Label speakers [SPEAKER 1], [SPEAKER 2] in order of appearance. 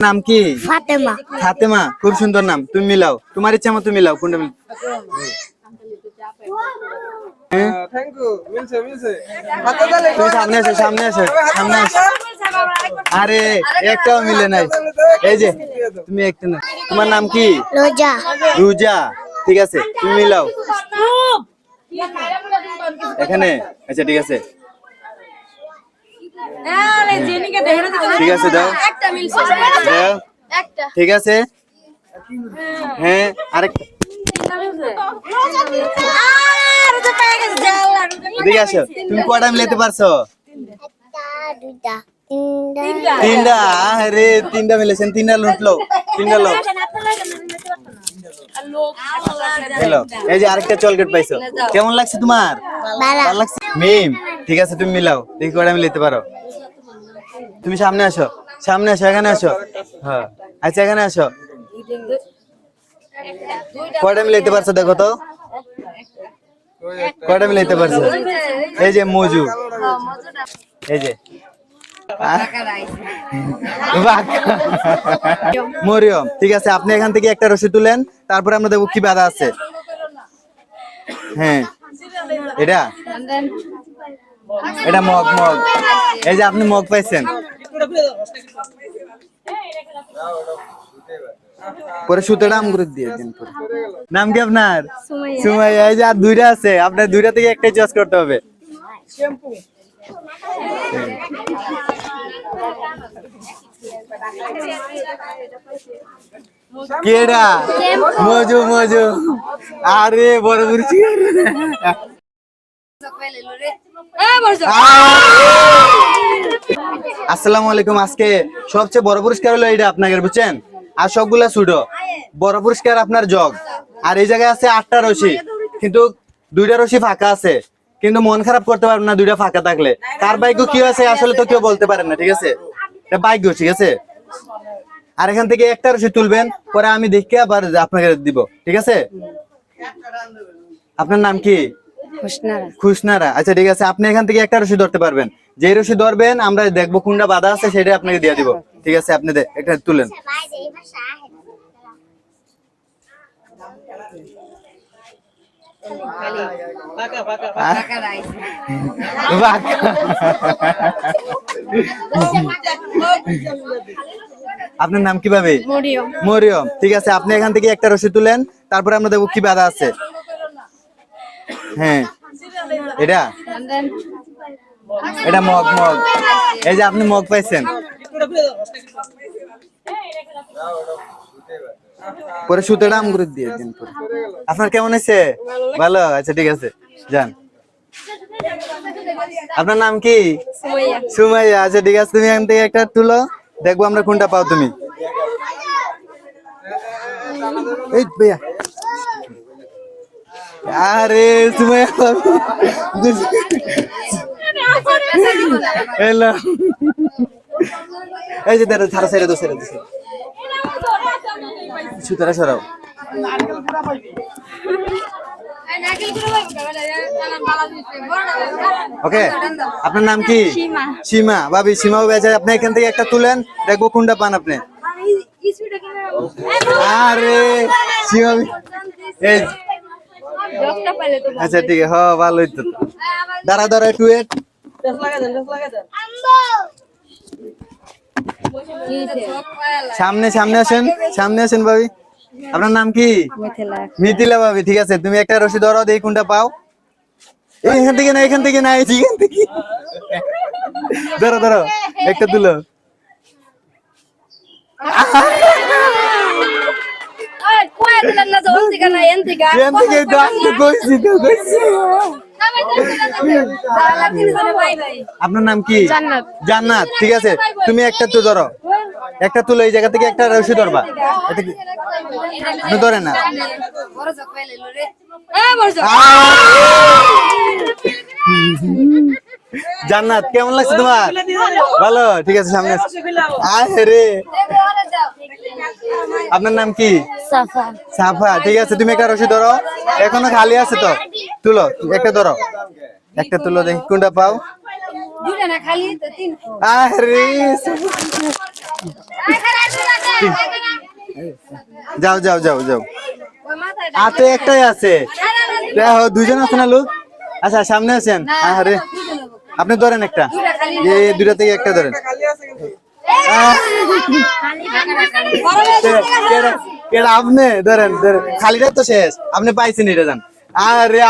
[SPEAKER 1] নাম কি?
[SPEAKER 2] ফাতেমা।
[SPEAKER 1] ফাতেমা খুব সুন্দর নাম। তুমি মিলাও। তোমার ইচ্ছা মতো মিলাও কোনটা মিল হ্যাঁ? তুমি সামনে আসো সামনে আসো সামনে আসো আরে একটাও মিলে নাই। এই যে তুমি একটা না তোমার নাম কি?
[SPEAKER 2] রোজা।
[SPEAKER 1] রুজা। ঠিক আছে তুমি মিলাও। এখানে আচ্ছা ঠিক আছে। ঠিক আছে দাও। ঠিক আছে। হ্যাঁ আরেকটা আসো। তুমি কয়টা মিলাতে পারছ?
[SPEAKER 2] তিনটা।
[SPEAKER 1] তিনটা আরে তিনটা মিলেছেন তিনটা লুটলো তিনটা লোক। হ্যালো এই যে আরেকটা চলকেট পাইছো। কেমন লাগছে তোমার? মিম। ঠিক আছে, তুমি মিলাও। দেখি কয়টা মিলাতে পারো। তুমি সামনে আসো সামনে আসো, এখানে আসো। হ্যাঁ। আচ্ছা এখানে আসো। কয়টা মিলাইতে পারছ দেখো তো? কটা মিলাইতে পারছ? এই যে মজু এই যে। মরিয়ম, ঠিক আছে, আপনি এখান থেকে একটা রশি তুলেন, তারপরে আমরা দেখব কি বাধা আছে। হ্যাঁ। এটা? এটা মগ মগ। এই যে আপনি মগ পাইছেন। পরে সুতোটা আম করে দিয়ে দিন পরে। নাম কি আপনার? সুমাইয়া। এই যে আর দুইটা আছে। আপনার দুইটা থেকে একটাই চয়েস করতে হবে। কেডা? মজু মজু। আরে বড় বুড়ছি আলাইকুম, আজকে সবচেয়ে বড় পুরস্কার হলো এটা বুঝছেন? আর সবগুলা বড় পুরস্কার আপনার জগ। আর এই জায়গায় আছে আটটা রশি। কিন্তু দুইটা রশি ফাঁকা আছে। কিন্তু মন খারাপ করতে পারবেন না দুইটা ফাঁকা থাকলে। কার ভাগ্য কি আছে আসলে তো কেউ বলতে পারেন না, ঠিক আছে? ভাগ্য, ঠিক আছে? আর এখান থেকে একটা রশি তুলবেন, পরে আমি দেখে আবার আপনাকে দিব, ঠিক আছে? আপনার নাম কি? খুশনারা। আচ্ছা ঠিক আছে আপনি এখান থেকে একটা রশি ধরতে পারবেন। যে রশি ধরবেন আমরা দেখব কোনটা বাধা আছে সেটা আপনাকে দিয়ে দিব। ঠিক আছে আপনি এটা তুলেন। আপনার নাম কীভাবে? মরিয়ম। ঠিক আছে আপনি এখান থেকে একটা রশি তুলেন তারপরে আমরা দেখব কি বাধা আছে। হ্যাঁ। এটা? এটা মগ মগ। এই যে আপনি মগ পাইছেন। পরে সুতোটা আম করে দিয়ে দিন পরে। আপনার কেমন আছে ভালো? আচ্ছা ঠিক আছে। যান। আপনার নাম কি? সুমাইয়া। আচ্ছা ঠিক আছে। তুমি এখান থেকে একটা তুলো। দেখব আমরা কোনটা পাও তুমি। এই ভাইয়া। আরে সুমাইয়া হ্যালো এই যে দাঁড়া ছাড়া ছেড়ে দো ছেড়ে দো সুতরা সরাও। ওকে আপনার নাম কি? সীমা। ভাবি সীমা বেচা আপনি এখান থেকে একটা তুলেন দেখব কোনটা পান আপনি। আরে সীমা এই আচ্ছা ঠিক আছে হ ভালোই তো। দাঁড়া দাঁড়া একটু wait। সামনে সামনে আসেন সামনে আসেন ভাবি। আপনার নাম কি? মিথিলা। ভাবি ঠিক আছে তুমি একটা রশি ধরো দেখি কোনটা পাও। এখান থেকে না এখান থেকে না এখান থেকে। ধরো ধরো একটা তুলো এখান থেকে দাম তো কইছি তো কইছি আপনার নাম কি? জান্নাত। ঠিক আছে। তুমি একটা তো ধরো। একটা তুলে এই জায়গা থেকে একটা রশি ধরবা। এটা ধরেন না। জান্নাত কেমন লাগছে তোমার? ভালো ঠিক আছে সামনে আসো। আপনার নাম কি?
[SPEAKER 2] সাফা।
[SPEAKER 1] সাফা ঠিক আছে তুমি একটা রশি ধরো। এখনও খালি আছে তো? তুলো একটা ধরো। একটা তুলো দেখি কোনটা পাও?
[SPEAKER 3] দুটা না খালি তো তিন।
[SPEAKER 1] আরে যাও যাও যাও যাও। হাতে একটাই আছে। দেখো দুজন আছে না লোক? আচ্ছা সামনে আছেন? আরে আপনি ধরেন একটা। এই দুটা থেকে একটা ধরেন। আপনি ধরেন ধরেন খালিটা তো শেষ আপনি পাইছেন এটা জান আরে